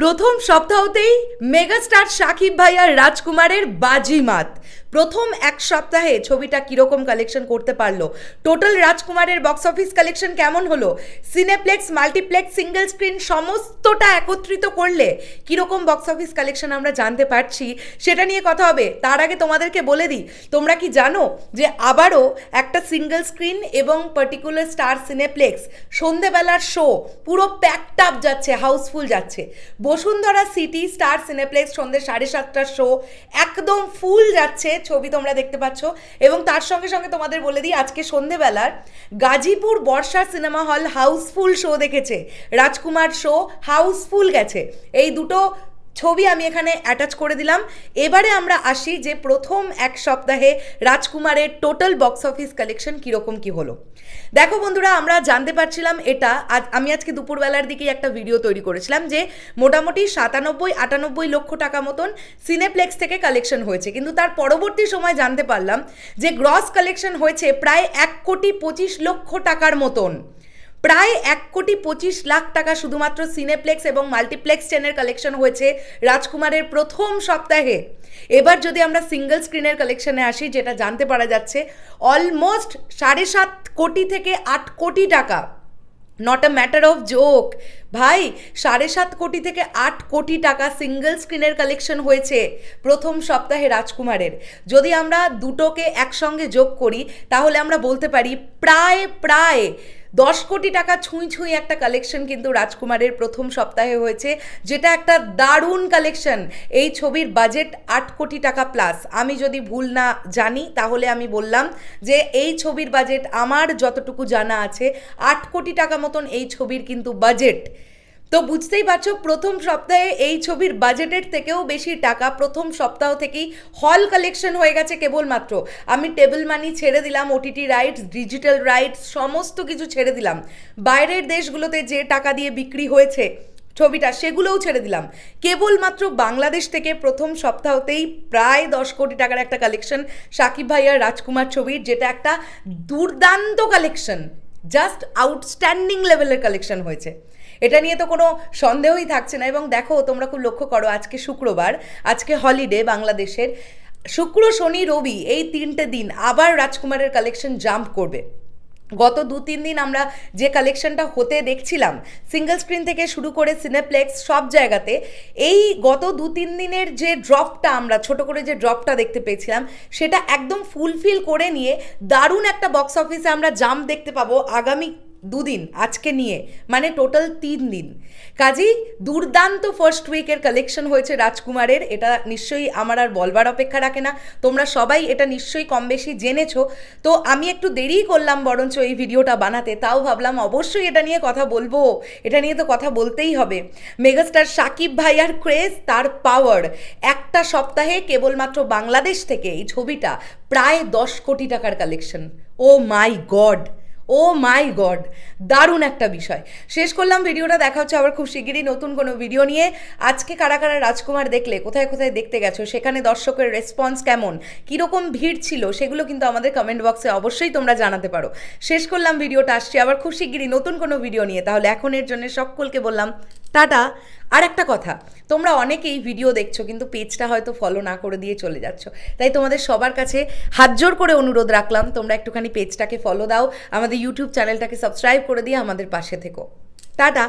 প্রথম সপ্তাহতেই মেগাস্টার সাকিব ভাই আর রাজকুমারের বাজিমাত। প্রথম এক সপ্তাহে ছবিটা কীরকম কালেকশন করতে পারল? টোটাল রাজকুমারের বক্স অফিস কালেকশন কেমন হলো? সিনেপ্লেক্স মাল্টিপ্লেক্স সিঙ্গেল স্ক্রিন সমস্তটা একত্রিত করলে কীরকম বক্স অফিস কালেকশন আমরা জানতে পারছি? সেটা নিয়ে কথা হবে। তার আগে তোমাদেরকে বলে দিই, তোমরা কি জানো যে আবারও একটা সিঙ্গেল স্ক্রিন এবং পার্টিকুলার স্টার সিনেপ্লেক্স সন্ধেবেলার শো পুরো প্যাকড আপ যাচ্ছে হাউসফুল যাচ্ছে। বসুন্ধরা সিটি স্টার সিনেপ্লেক্স সন্ধ্যে সাড়ে সাতটার শো একদম ফুল যাচ্ছে ছবি তোমরা দেখতে পাচ্ছ। এবং তার সঙ্গে সঙ্গে তোমাদের বলে দিই, আজকে সন্ধেবেলার গাজীপুর বর্ষার সিনেমা হল হাউসফুল শো দেখেছে। রাজকুমার শো হাউসফুল গেছে। এই দুটো ছবি আমি এখানে অ্যাটাচ করে দিলাম। এবারে আমরা আসি যে প্রথম এক সপ্তাহে রাজকুমারের টোটাল বক্স অফিস কালেকশন কীরকম কি হলো। দেখো বন্ধুরা, আমরা জানতে পারছিলাম এটা। আজ আমি আজকে দুপুরবেলার দিকে একটা ভিডিও তৈরি করেছিলাম যে মোটামুটি সাতানব্বই, আটানব্বই লক্ষ টাকা মতন সিনেপ্লেক্স থেকে কালেকশন হয়েছে। কিন্তু তার পরবর্তী সময় জানতে পারলাম যে গ্রস কালেকশন হয়েছে প্রায় এক কোটি পঁচিশ লক্ষ টাকার মতন। প্রায় এক কোটি পঁচিশ লাখ টাকা শুধুমাত্র সিনেপ্লেক্স এবং মাল্টিপ্লেক্স চেনের কালেকশন হয়েছে রাজকুমারের প্রথম সপ্তাহে। এবার যদি আমরা সিঙ্গেল স্ক্রিনের কালেকশনে আসি, যেটা জানতে পারা যাচ্ছে অলমোস্ট সাড়ে সাত কোটি থেকে আট কোটি টাকা। Not a matter of joke ভাই, সাড়ে সাত কোটি থেকে আট কোটি টাকা সিঙ্গেল স্ক্রিনের কালেকশন হয়েছে প্রথম সপ্তাহে রাজকুমারের। যদি আমরা দুটোকে একসঙ্গে যোগ করি, তাহলে আমরা বলতে পারি প্রায় প্রায় দশ কোটি টাকা ছুঁই ছুঁই একটা কালেকশন কিন্তু রাজকুমারের প্রথম সপ্তাহে হয়েছে, যেটা একটা দারুণ কালেকশন এই ছবির বাজেট আট কোটি টাকা প্লাস আমি যদি ভুল না জানি, তাহলে আমি বললাম যে এই ছবির বাজেট আমার যতটুকু জানা আছে, আট কোটি টাকা মতন এই ছবির কিন্তু বাজেট তো বুঝতেই পারছ, প্রথম সপ্তাহে এই ছবির বাজেটের থেকেও বেশি টাকা প্রথম সপ্তাহ থেকেই হল কালেকশন হয়ে গেছে কেবলমাত্র। আমি টেবিল মানি ছেড়ে দিলাম ওটিটি রাইটস ডিজিটাল রাইটস সমস্ত কিছু ছেড়ে দিলাম। বাইরের দেশগুলোতে যে টাকা দিয়ে বিক্রি হয়েছে ছবিটা, সেগুলোও ছেড়ে দিলাম। কেবলমাত্র বাংলাদেশ থেকে প্রথম সপ্তাহতেই প্রায় দশ কোটি টাকার একটা কালেকশন সাকিব ভাই আর রাজকুমার ছবির, যেটা একটা দুর্দান্ত কালেকশন জাস্ট আউটস্ট্যান্ডিং লেভেলের কালেকশন হয়েছে। এটা নিয়ে তো কোনো সন্দেহই থাকছে না। এবং দেখো, তোমরা খুব লক্ষ্য করো, আজকে শুক্রবার, আজকে হলিডে বাংলাদেশের। শুক্র, শনি, রবি এই তিনটে দিন আবার রাজকুমারের কালেকশন জাম্প করবে। গত দু, তিন দিন আমরা যে কালেকশনটা হতে দেখছিলাম সিঙ্গেল স্ক্রিন থেকে শুরু করে সিনেপ্লেক্স সব জায়গাতে, এই গত দু, তিন দিনের যে ড্রপটা আমরা, ছোট করে যে ড্রপটা দেখতে পেয়েছিলাম, সেটা একদম ফুলফিল করে নিয়ে দারুণ একটা বক্স অফিসে আমরা জাম্প দেখতে পাবো। আগামী দুদিন, আজকে নিয়ে মানে টোটাল তিন দিন। কাজেই দুর্দান্ত ফার্স্ট উইকের কালেকশন হয়েছে রাজকুমারের, এটা নিশ্চয়ই আমার আর বলবার অপেক্ষা রাখে না। তোমরা সবাই এটা নিশ্চয়ই কম বেশি জেনেছো। তো আমি একটু দেরিই করলাম বরঞ্চ এই ভিডিওটা বানাতে, তাও ভাবলাম অবশ্যই এটা নিয়ে কথা বলব। এটা নিয়ে তো কথা বলতেই হবে। মেগাস্টার সাকিব ভাই আর ক্রেজ, তার পাওয়ার একটা সপ্তাহে কেবলমাত্র বাংলাদেশ থেকে এই ছবিটা প্রায় দশ কোটি টাকার collection oh my god oh my god, দারুণ একটা বিষয়। শেষ করলাম ভিডিওটা, দেখা হচ্ছে আবার খুব শিগগিরই নতুন কোনো ভিডিও নিয়ে। আজকে কারা কারা রাজকুমার দেখলে, কোথায় কোথায় দেখতে গেছো, সেখানে দর্শকের রেসপন্স কেমন, কীরকম ভিড় ছিল, সেগুলো কিন্তু আমাদের কমেন্ট বক্সে অবশ্যই তোমরা জানাতে পারো। শেষ করলাম ভিডিওটা, আসছি আবার খুব শিগগিরই নতুন কোনো ভিডিও নিয়ে। তাহলে এখন এর জন্য সকলকে বললাম টাটা। আর একটা কথা, তোমরা অনেকেই ভিডিও দেখছ, কিন্তু পেজটা হয়তো ফলো না করে দিয়ে চলে যাচ্ছ। তাই তোমাদের সবার কাছে হাত জোর করে অনুরোধ রাখলাম, তোমরা একটুখানি পেজটাকে ফলো দাও, আমাদের ইউটিউব চ্যানেলটাকে সাবস্ক্রাইব করে দিয়ে আমাদের পাশে থেকো। টাটা।